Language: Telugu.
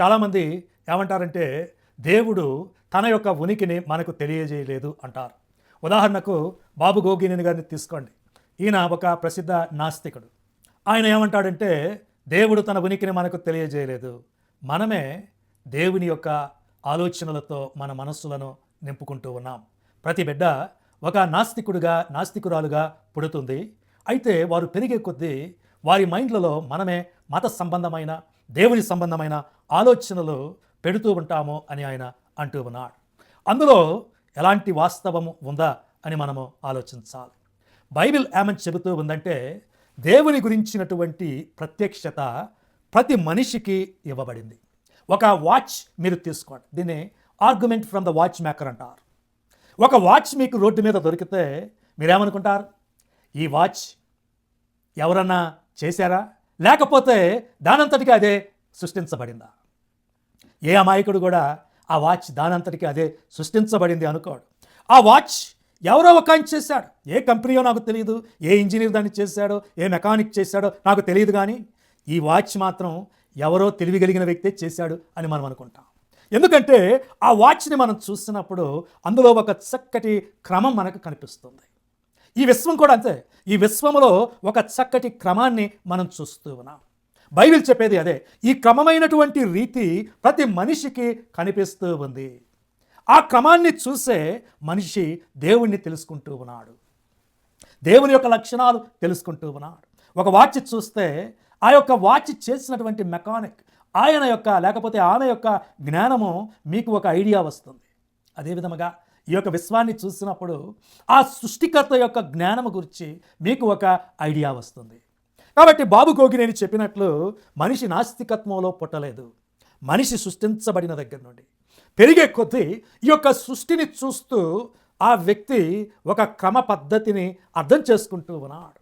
చాలామంది ఏమంటారంటే దేవుడు తన యొక్క ఉనికిని మనకు తెలియజేయలేదు అంటారు. ఉదాహరణకు బాబు గోగినేని గారిని తీసుకోండి. ఈయన ఒక ప్రసిద్ధ నాస్తికుడు. ఆయన ఏమంటాడంటే దేవుడు తన ఉనికిని మనకు తెలియజేయలేదు. మనమే దేవుని యొక్క ఆలోచనలతో మన మనస్సులను నింపుకుంటూ ఉన్నాం. ప్రతి బిడ్డ ఒక నాస్తికుడిగా నాస్తికురాలుగా పుడుతుంది. అయితే వారు పెరిగే కొద్దీ వారి మైండ్లలో మనమే మత సంబంధమైన దేవుని సంబంధమైన ఆలోచనలు పెడుతూ ఉంటాము అని ఆయన అంటూ ఉన్నాడు. అందులో ఎలాంటి వాస్తవము ఉందా అని మనము ఆలోచించాలి. బైబిల్ ఏమని చెబుతూ ఉందంటే దేవుని గురించినటువంటి ప్రత్యక్షత ప్రతి మనిషికి ఇవ్వబడింది. ఒక వాచ్ మీరు తీసుకోండి. దీన్ని argument from the watch maker అంటారు. ఒక వాచ్ మీకు రోడ్డు మీద దొరికితే మీరేమనుకుంటారు? ఈ వాచ్ ఎవరన్నా చేశారా? లేకపోతే దానంతటికి అదే సృష్టించబడిందా? ఏ అమాయకుడు కూడా ఆ వాచ్ దానంతటికి అదే సృష్టించబడింది అనుకోడు. ఆ వాచ్ ఎవరో ఒక ఆయన చేశాడు. ఏ కంపెనీయో నాకు తెలియదు ఏ ఇంజనీర్ దాన్ని చేశాడో ఏ మెకానిక్ చేశాడో నాకు తెలియదు కానీ ఈ వాచ్ మాత్రం ఎవరో తెలివిగలిగిన వ్యక్తే చేశాడు అని మనం అనుకుంటాం. ఎందుకంటే ఆ వాచ్ని మనం చూసినప్పుడు అందులో ఒక చక్కటి క్రమం మనకు కనిపిస్తుంది. ఈ విశ్వం కూడా అంతే. ఈ విశ్వంలో ఒక చక్కటి క్రమాన్ని మనం చూస్తూ ఉన్నాం. బైబిల్ చెప్పేది అదే. ఈ క్రమమైనటువంటి రీతి ప్రతి మనిషికి కనిపిస్తూ ఉంది. ఆ క్రమాన్ని చూసే మనిషి దేవుణ్ణి తెలుసుకుంటూ ఉన్నాడు. దేవుని యొక్క లక్షణాలు తెలుసుకుంటూ ఉన్నాడు. ఒక వాచ్ చూస్తే ఆ యొక్క వాచ్ చేసినటువంటి మెకానిక్ ఆయన యొక్క లేకపోతే ఆమె యొక్క జ్ఞానము మీకు ఒక ఐడియా వస్తుంది. అదేవిధముగా ఈ యొక్క విశ్వాన్ని చూసినప్పుడు ఆ సృష్టికర్త యొక్క జ్ఞానము గురించి మీకు ఒక ఐడియా వస్తుంది. కాబట్టి బాబు గోగినేని చెప్పినట్లు మనిషి నాస్తికత్వంలో పుట్టలేదు. మనిషి సృష్టించబడిన దగ్గర నుండి పెరిగే కొద్దీ ఈ యొక్క సృష్టిని చూస్తూ ఆ వ్యక్తి ఒక క్రమ పద్ధతిని అర్థం చేసుకుంటూ ఉన్నాడు.